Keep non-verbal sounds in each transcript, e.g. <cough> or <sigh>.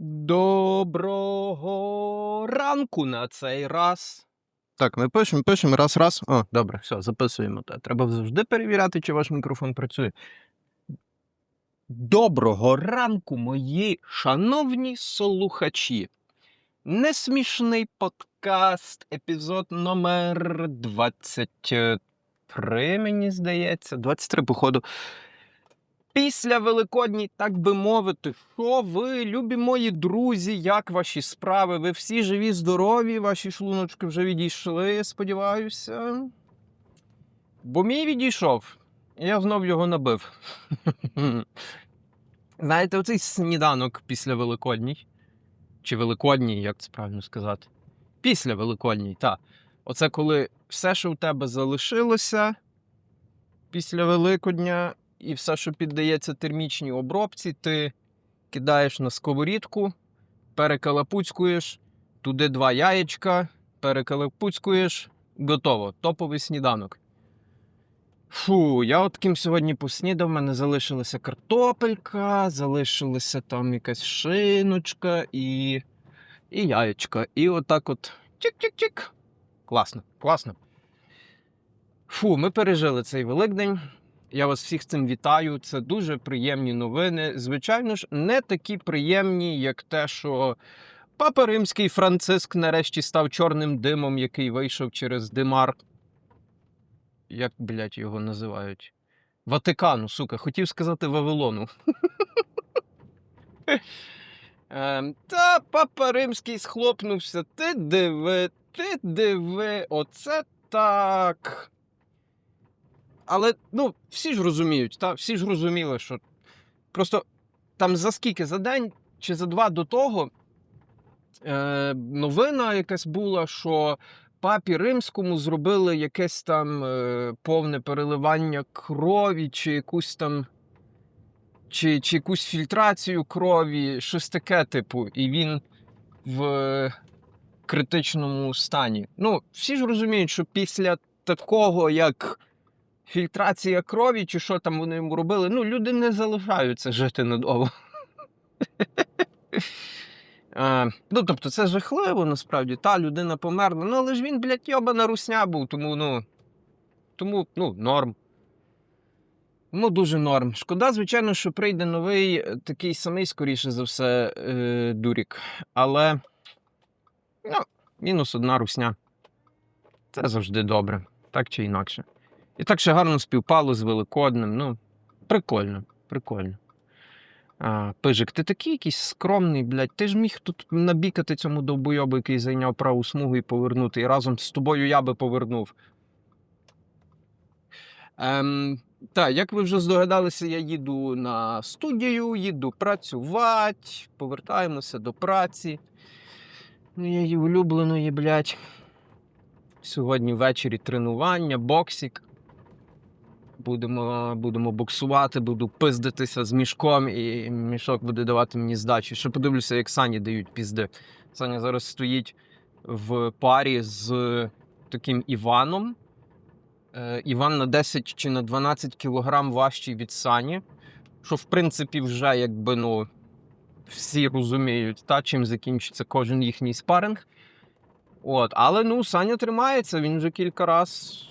Доброго ранку на цей раз. Так, ми пишемо, пишемо, раз, раз. О, добре, все, записуємо. Та Треба завжди перевіряти, чи ваш мікрофон працює. Доброго ранку, мої шановні слухачі. Несмішний подкаст, епізод номер 23, мені здається. 23, походу. Після Великодній, так би мовити, що ви, любі мої друзі, як ваші справи? Ви всі живі, здорові, ваші шлуночки вже відійшли, сподіваюся. Бо мій відійшов, і я знов його набив. <laughs> Знаєте, оцей сніданок після Великодній. Чи Великодній, як це правильно сказати? Після Великодній, так. Оце коли все, що в тебе залишилося після Великодня, і все, що піддається термічній обробці, ти кидаєш на сковорідку, перекалапуцькуєш, туди два яєчка, перекалапуцькуєш, готово. Топовий сніданок. Фу, я от ким сьогодні поснідав, в мене залишилася картопелька, залишилася там якась шиночка і, і яєчка. І отак от чик-чик-чик. Класно, класно. Фу, ми пережили цей Великдень. Я вас всіх цим вітаю. Це дуже приємні новини. Звичайно ж, не такі приємні, як те, що Папа Римський Франциск нарешті став чорним димом, який вийшов через димар. Як, блядь, його називають? Ватикану, сука, хотів сказати Вавилону. <laughs> Ем, Та папа римський схлопнувся. Ти диви, ти диви, оце так. Але ну, всі ж розуміють, та? всі ж розуміли, що просто там за скільки за день чи за два до того е, новина якась була, що папі римському зробили якесь там е, повне переливання крові, чи якусь там. Чи, чи якусь фільтрацію крові, щось таке, типу, і він в критичному стані. Ну, всі ж розуміють, що після такого, як фільтрація крові, чи що там вони йому робили, ну, люди не залишаються жити надовго. <laughs> Ну, тобто, це жахливо, насправді. Та людина померла. Ну, але ж він, блядь, йобана русня був, тому, ну. Тому, ну, норм. Ну, дуже норм. Шкода, звичайно, що прийде новий, е, такий самий, скоріше за все, е, дурік. Але. Ну, мінус одна русня. Це завжди добре, так чи інакше. І так ще гарно співпало з Великоднем. Ну, прикольно, прикольно. А, Пижик, ти такий якийсь скромний, блядь. Ти ж міг тут набікати цьому довбойобу, який зайняв праву смугу і повернути. І разом з тобою я би повернув. Ем, так, як ви вже здогадалися, я їду на студію, їду працювати, повертаємося до праці. Моєї улюбленої, блядь. Сьогодні ввечері тренування, боксик. Будемо, будемо боксувати, буду пиздитися з мішком, і мішок буде давати мені здачу. Ще подивлюся, як Сані дають пізди. Саня зараз стоїть в парі з таким Іваном. Е, Іван на 10 чи на 12 кілограм важчий від Сані. Що, в принципі, вже якби ну, всі розуміють, та, чим закінчиться кожен їхній спаринг. От, але ну, Саня тримається, він вже кілька разів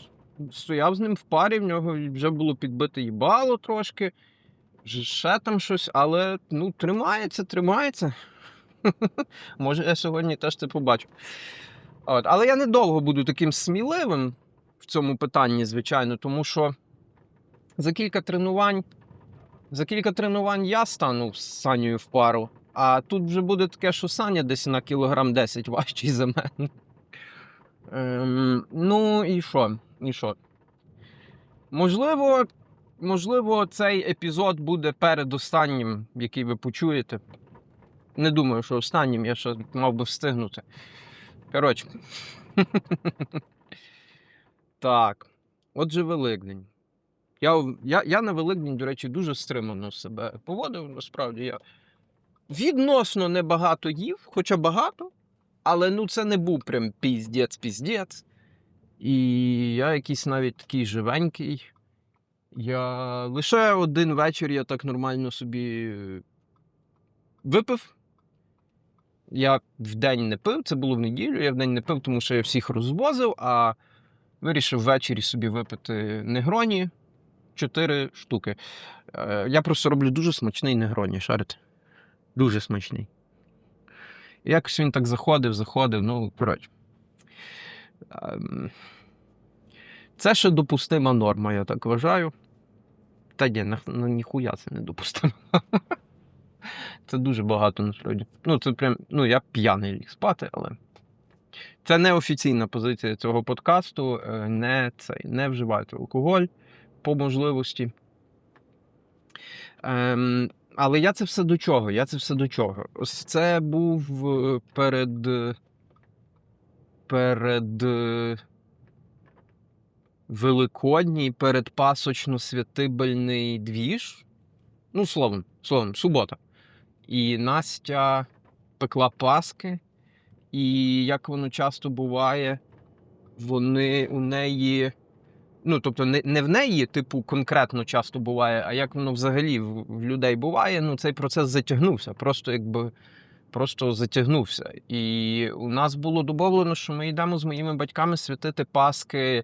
стояв з ним в парі, в нього вже було підбите їбало трошки, ще там щось, але ну, тримається, тримається. <laughs> Може, я сьогодні теж це побачу. От, але я недовго буду таким сміливим в цьому питанні, звичайно, тому що за кілька тренувань, за кілька тренувань я стану з Санєю в пару, а тут вже буде таке, що Саня десь на кілограм 10 важчий за мене. Ем, ну і що? І що? Можливо, можливо, цей епізод буде передостаннім, який ви почуєте. Не думаю, що останнім я ще мав би встигнути. Коротше. <laughs> Так. Отже, Великдень. Я, я, я на Великдень, до речі, дуже стримано себе поводив. Насправді я відносно небагато їв, хоча багато, але ну це не був прям піздець-піздець. І я якийсь навіть такий живенький. Я лише один вечір я так нормально собі випив. Я в день не пив, це було в неділю, я в день не пив, тому що я всіх розвозив, а вирішив ввечері собі випити негроні 4 штуки. Е, Я просто роблю дуже смачний негроні, шарите. Дуже смачний. Якось він так заходив, заходив, ну, коротше. Ем, Це ще допустима норма, я так вважаю. Та ні, на ніхуя це не допустимо. <laughs> Це дуже багато насправді. Ну, це прям, ну, я п'яний ліг спати, але. Це не офіційна позиція цього подкасту. е, Не, цей, не вживайте алкоголь по можливості. Ем, але я це все до чого? Я це все до чого? Ось це був е, перед. е, Великодній, передпасочно-святибельний двіж. Ну, словом, словом, субота. І Настя пекла паски, і як воно часто буває, вони у неї. Ну, тобто, не, не в неї, типу, конкретно часто буває, а як воно взагалі в людей буває, ну цей процес затягнувся. Просто якби просто затягнувся. І у нас було домовлено, що ми йдемо з моїми батьками святити Паски.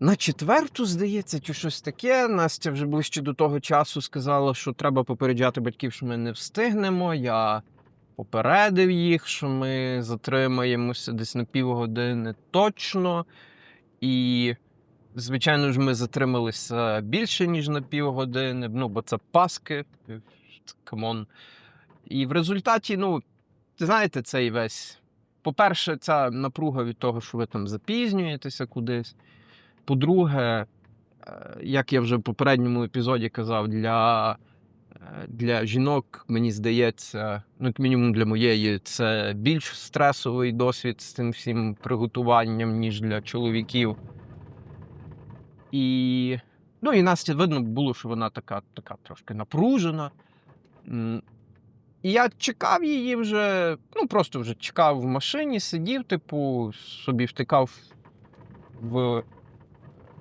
На четверту, здається, чи щось таке. Настя вже ближче до того часу сказала, що треба попереджати батьків, що ми не встигнемо. Я попередив їх, що ми затримаємося десь на півгодини точно. І, звичайно ж, ми затрималися більше, ніж на півгодини, ну, бо це Паски. Камон. І в результаті, ну, знаєте, цей весь. По-перше, ця напруга від того, що ви там запізнюєтеся кудись. По-друге, е, як я вже в попередньому епізоді казав, для, е, для жінок, мені здається, ну, як мінімум для моєї, це більш стресовий досвід з цим всім приготуванням, ніж для чоловіків. І, ну, і Настя видно було, що вона така, така трошки напружена. І я чекав її вже, ну просто вже чекав в машині, сидів, типу, собі втикав в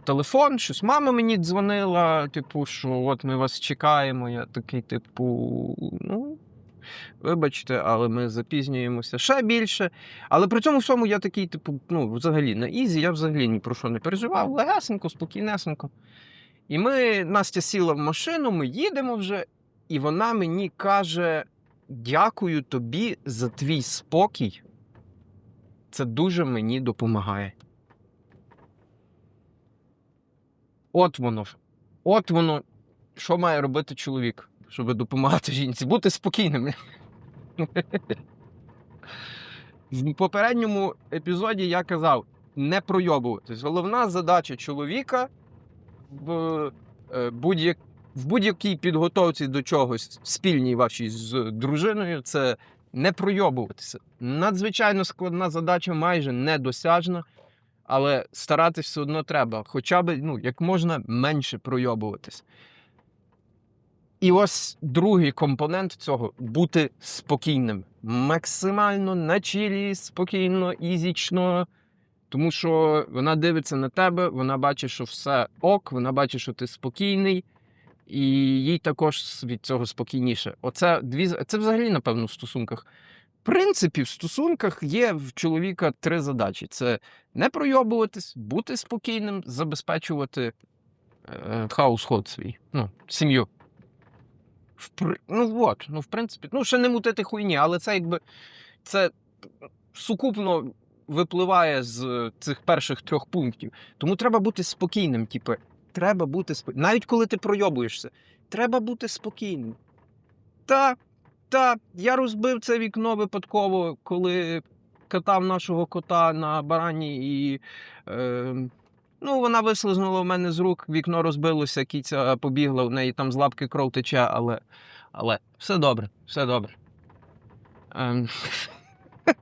телефон, щось мама мені дзвонила, типу, що от ми вас чекаємо. Я такий, типу, ну, вибачте, але ми запізнюємося ще більше. Але при цьому всьому я такий, типу, ну, взагалі на ізі, я взагалі ні про що не переживав, легесенько, спокійнесенько. І ми, Настя сіла в машину, ми їдемо вже, і вона мені каже: дякую тобі за твій спокій. Це дуже мені допомагає. От воно. От воно. Що має робити чоловік, щоб допомагати жінці? Бути спокійним. <laughs> В попередньому епізоді я казав не пройобуватись. Головна задача чоловіка в, е, будь-як, в будь-якій підготовці до чогось спільній вашій з дружиною це не пройобуватися. Надзвичайно складна задача, майже недосяжна, але старатись все одно треба, хоча б ну, як можна менше пройобуватись. І ось другий компонент цього бути спокійним. Максимально на чилі, спокійно, ізічно. Тому що вона дивиться на тебе, вона бачить, що все ок, вона бачить, що ти спокійний, і їй також від цього спокійніше. Оце дві це взагалі, напевно, в стосунках. В принципі, в стосунках є в чоловіка три задачі: це не пройобуватись, бути спокійним, забезпечувати е, хаус-ход свій, ну, сім'ю. В Ну от, ну в принципі, ну ще не мутити хуйні, але це якби це сукупно випливає з цих перших трьох пунктів. Тому треба бути спокійним. Типу, треба бути спокійним. Навіть коли ти пройобуєшся, треба бути спокійним. Та, та, я розбив це вікно випадково, коли катав нашого кота на барані і. Е, Ну, вона вислизнула в мене з рук, вікно розбилося, кіця побігла, в неї там з лапки кров тече, але, але все добре, все добре. Ем... <laughs>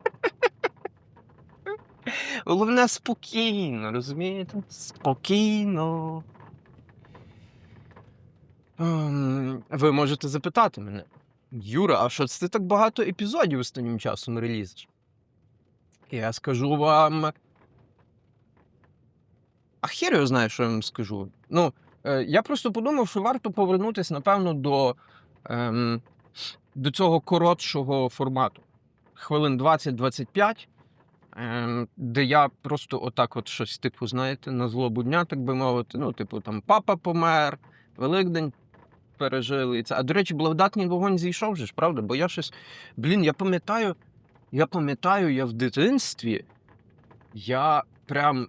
Головне спокійно, розумієте? Спокійно. Ем, Ви можете запитати мене, Юра, а що це ти так багато епізодів останнім часом релізиш? Я скажу вам. А хер його знає, що я вам скажу. Ну, е, я просто подумав, що варто повернутися, напевно, до ем, до цього коротшого формату. Хвилин 20-25, ем, де я просто отак от щось, типу, знаєте, на злобу дня, так би мовити. Ну, типу, там папа помер, Великдень пережили. це. А до речі, благодатний вогонь зійшов же ж, правда? Бо я щось. Блін, я пам'ятаю, я пам'ятаю, я в дитинстві, я прям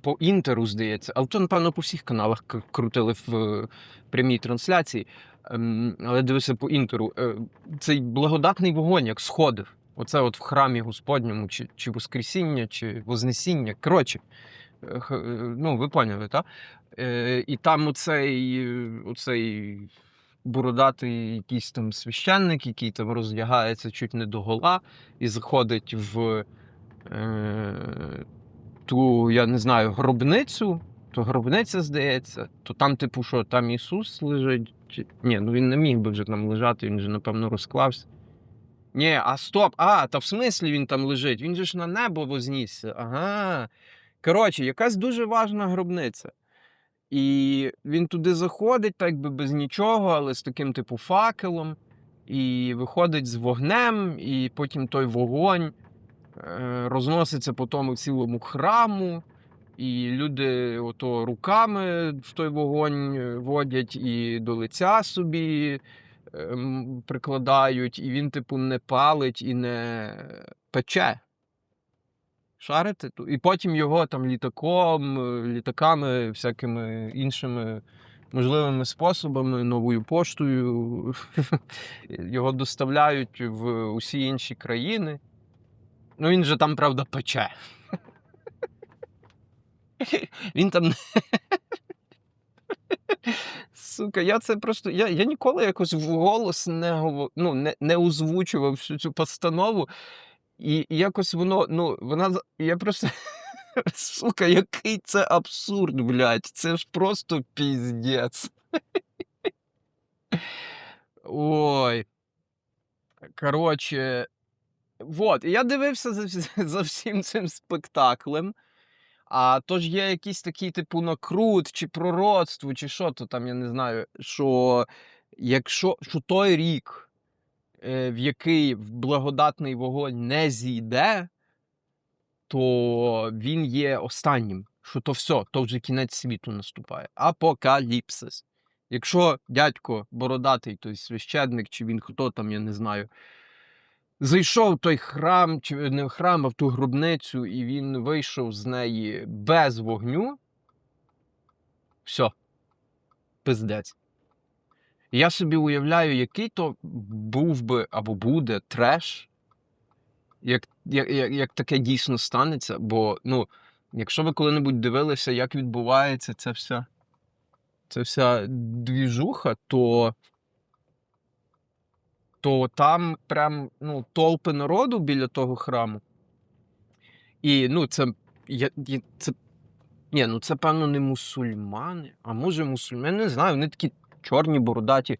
по інтеру, здається, але то, напевно, по всіх каналах крутили в е, прямій трансляції. Ем, але дивися по інтеру. Е, цей благодатний вогонь як сходив. Оце от в храмі Господньому, чи, чи Воскресіння, чи Вознесіння. Коротше, е, ну, ви поняли, так? І там оцей, оцей бородатий якийсь там священник, який там роздягається чуть не до гола і заходить в е, ту, я не знаю, гробницю. То гробниця, здається, то там, типу, що там Ісус лежить. Чи... Ні, ну він не міг би вже там лежати, він же, напевно, розклався. Ні, а стоп, а, та в смислі він там лежить? Він же ж на небо вознісся. Ага. Коротше, якась дуже важна гробниця. І він туди заходить, так би без нічого, але з таким, типу, факелом, і виходить з вогнем, і потім той вогонь е, розноситься по тому цілому храму, і люди ото руками в той вогонь е, водять і до лиця собі ем, прикладають, і він, типу, не палить і не пече. Шарите? Ту- І потім його там літаком, е, літаками, всякими іншими можливими способами, новою поштою <laughs> його доставляють в усі інші країни. Ну, він же там, правда, пече. <laughs> Він там. <laughs> Сука, я це просто. Я, я ніколи якось вголос не, ну, не, не озвучував всю цю постанову. І, якось воно, ну, вона. Я просто. <laughs> Сука, який це абсурд, блядь. Це ж просто піздець. Ой. Коротше. Вот, я дивився за, <laughs> за всім цим спектаклем. А то ж є якийсь такий, типу, накрут, чи пророцтво, чи що то там, я не знаю, що якщо що той рік, в який благодатний вогонь не зійде, то він є останнім. Що то все, то вже кінець світу наступає. Апокаліпсис. Якщо дядько бородатий, той священник, чи він хто там, я не знаю, зайшов в той храм, чи не в храм, а в ту гробницю, і він вийшов з неї без вогню. Все. Пиздець. Я собі уявляю, який то був би або буде треш, як, як, як, таке дійсно станеться. Бо, ну, якщо ви коли-небудь дивилися, як відбувається ця вся, ця вся двіжуха, то то там прям ну, толпи народу біля того храму. І ну, це, я, я- це, ні, ну це, певно, не мусульмани, а може мусульмани, не знаю, вони такі чорні, бородаті,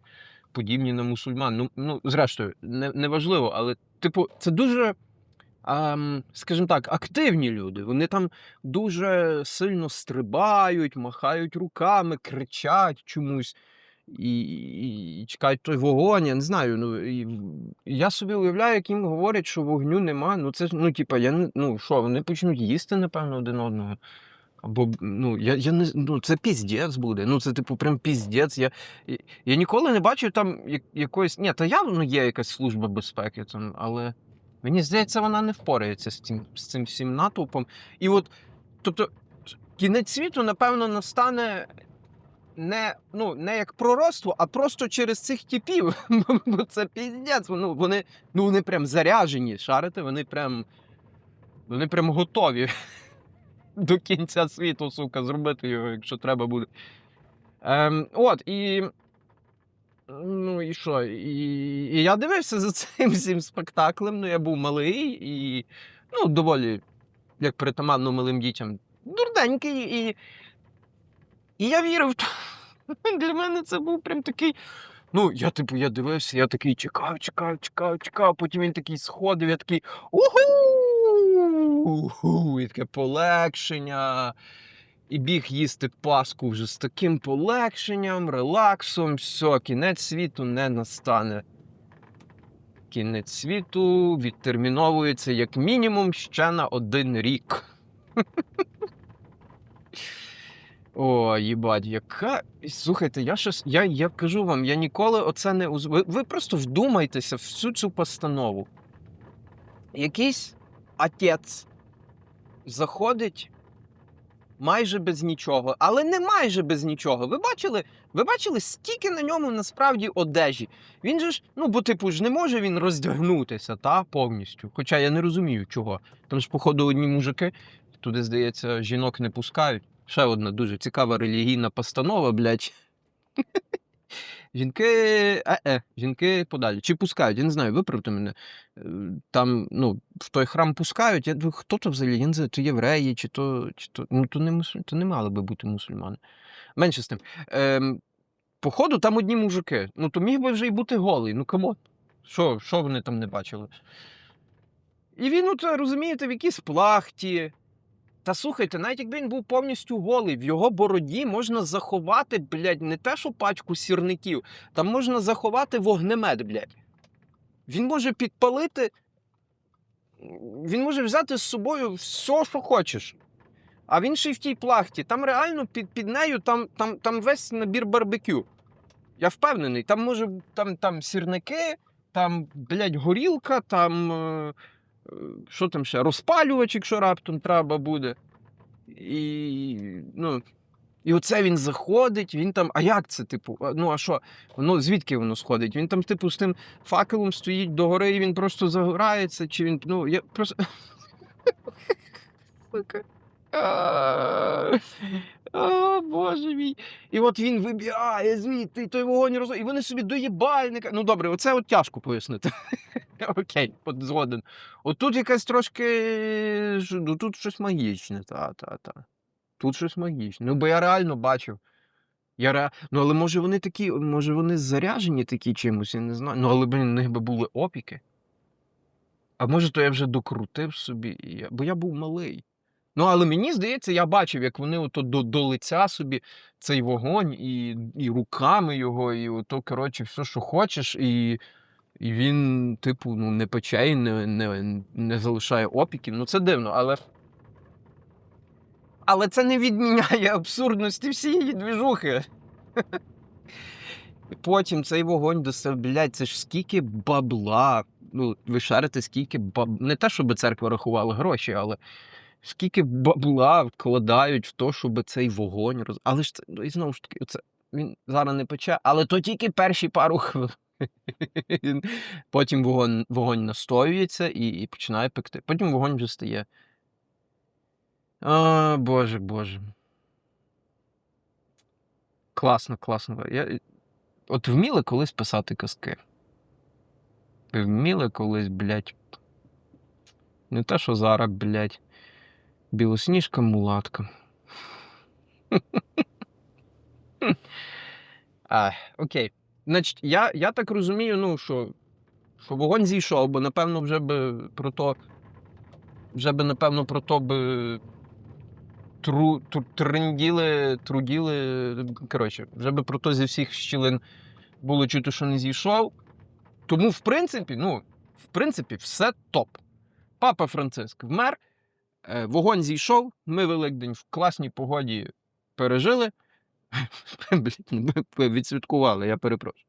подібні на мусульман. Ну, ну зрештою, не, неважливо, але, типу, це дуже, скажімо так, активні люди. Вони там дуже сильно стрибають, махають руками, кричать чомусь і, і, і чекають той вогонь, я не знаю. Ну, і, я собі уявляю, як їм говорять, що вогню нема. Ну, це ну, типа, я ну, що, вони почнуть їсти, напевно, один одного. Або, ну, я, я не, ну, це піздець буде. Ну, це, типу, прям піздець. Я, я, ніколи не бачив там як, якоїсь. Ні, та явно є якась служба безпеки, там, але мені здається, вона не впорається з цим, з цим всім натовпом. І от, тобто, кінець світу, напевно, настане не, ну, не як пророцтво, а просто через цих типів. <laughs> Бо це піздець. Ну, вони, ну, вони прям заряжені, шарите, вони прям. Вони прям готові до кінця світу, сука, зробити його, якщо треба буде. Ем, от, і. Ну, і що? І, і я дивився за цим <laughs> всім спектаклем. Ну, я був малий і, ну, доволі, як притаманно малим дітям, дурненький. І, і я вірив. <laughs> Для мене це був прям такий. Ну, я, типу, я дивився, я такий чекав, чекав, чекав, чекав, потім він такий сходив, я такий уху! І таке полегшення. І біг їсти паску вже з таким полегшенням, релаксом, все, кінець світу не настане. кінець світу відтерміновується як мінімум ще на один рік. <laughs> О, їбать, яка. Слухайте, я щось. Я, я кажу вам, я ніколи оце не уз... ви, ви просто вдумайтеся в всю цю постанову. Якийсь отець заходить майже без нічого, але не майже без нічого. Ви бачили, ви бачили, скільки на ньому насправді одежі? Він же ж, ну, бо типу ж не може він роздягнутися, та повністю. Хоча я не розумію, чого. Там ж, походу, одні мужики, туди, здається, жінок не пускають. Ще одна дуже цікава релігійна постанова, блядь. Жінки. Е-е, жінки подалі. Чи пускають? Я не знаю, виправте мене. Е, Там, ну, в той храм пускають. Я думаю, хто то взагалі? Я не знаю, то євреї, чи то. Чи то... Ну, то не, мусуль... то не мали би бути мусульмани. Менше з тим. Ем, походу, там одні мужики. Ну, то міг би вже й бути голий. Ну, камон. Що, що вони там не бачили? І він, от, розумієте, в якійсь плахті. Та слухайте, навіть якби він був повністю голий, в його бороді можна заховати, блядь, не те, що пачку сірників, там можна заховати вогнемет, блядь. Він може підпалити. Він може взяти з собою все, що хочеш. А він ще й в тій плахті. Там реально під, під нею там, там, там весь набір барбекю. Я впевнений, там може там, там сірники, там, блядь, горілка, там. Е... е, Що там ще? Розпалювач, якщо раптом треба буде. І, ну, і оце він заходить, він там. А як це, типу? Ну, а що? Воно звідки воно сходить? Він там, типу, з тим факелом стоїть догори, і він просто загорається, чи він. Ну, я просто. <laughs> О, Боже мій. І от він вибігає звідти, і той вогонь роз... І вони собі до єбальника. Ну добре, оце от тяжко пояснити. <laughs> Окей, от згоден. От тут якась трошки. Ну тут щось магічне, та, та, та. Тут щось магічне. Ну, бо я реально бачив. Я ре... Ну, але може вони такі, може вони заряжені такі чимось, я не знаю. Ну, але блін, у них би були опіки. А може, то я вже докрутив собі, я... бо я був малий. Ну, але мені здається, я бачив, як вони ото до, до лиця собі цей вогонь, і, і руками його, і ото, коротше, все, що хочеш, і, і він, типу, ну, не пече і не, не, не залишає опіків. Ну, це дивно, але. Але це не відміняє абсурдності всієї двіжухи. Потім цей вогонь до себе, блядь, це ж скільки бабла. Ну, ви шарите, скільки баб... Не те, щоб церква рахувала гроші, але скільки бабла вкладають в те, щоб цей вогонь роз. Але ж це, ну, і знову ж таки, оце, він зараз не пече, але то тільки перші пару хвилин. <laughs> Потім вогонь, вогонь настоюється і, і починає пекти. Потім вогонь вже стає. О, Боже, Боже. Класно, класно. Я... От вміли колись писати казки. Ви вміли колись, блядь. Не те, що зараз, блядь. Білосніжка мулатка. <laughs> окей. Значить, я, я так розумію, ну, що, що вогонь зійшов, бо напевно вже би про то. Вже би, напевно, про то би тру, тру, тренділи, труділи. Коротше, вже би про то зі всіх щілин було чути, що не зійшов. Тому, в принципі, ну, в принципі, все топ. Папа Франциск вмер, е, вогонь зійшов, ми Великдень в класній погоді пережили. <laughs> Блін, відсвяткували, я перепрошую.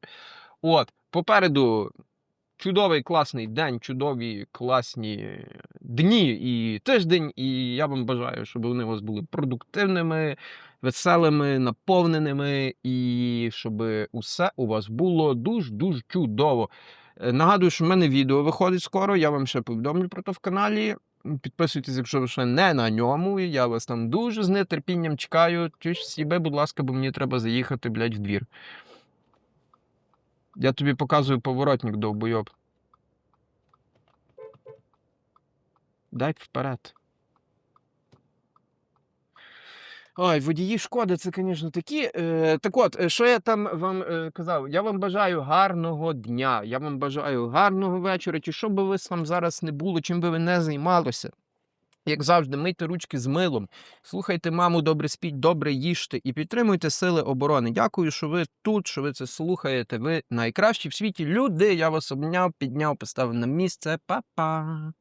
От, попереду чудовий класний день, чудові класні дні і тиждень. І я вам бажаю, щоб вони у вас були продуктивними, веселими, наповненими, і щоб усе у вас було дуже-дуже чудово. Е, Нагадую, що в мене відео виходить скоро. Я вам ще повідомлю про то в каналі. Підписуйтесь, якщо ви ще не на ньому. Я вас там дуже з нетерпінням чекаю. Тож сіби, будь ласка, бо мені треба заїхати, блядь, в двір. Я тобі показую поворотник довбойоб. Дай вперед. Ой, водії шкоди, це, звісно, такі. Е, так от, е, що я там вам е, казав? Я вам бажаю гарного дня, я вам бажаю гарного вечора. Чи що би ви сам зараз не було, чим би ви не займалися? Як завжди, мийте ручки з милом, слухайте маму, добре спіть, добре їжте і підтримуйте сили оборони. Дякую, що ви тут, що ви це слухаєте. Ви найкращі в світі люди. Я вас обняв, підняв, поставив на місце. Па-па!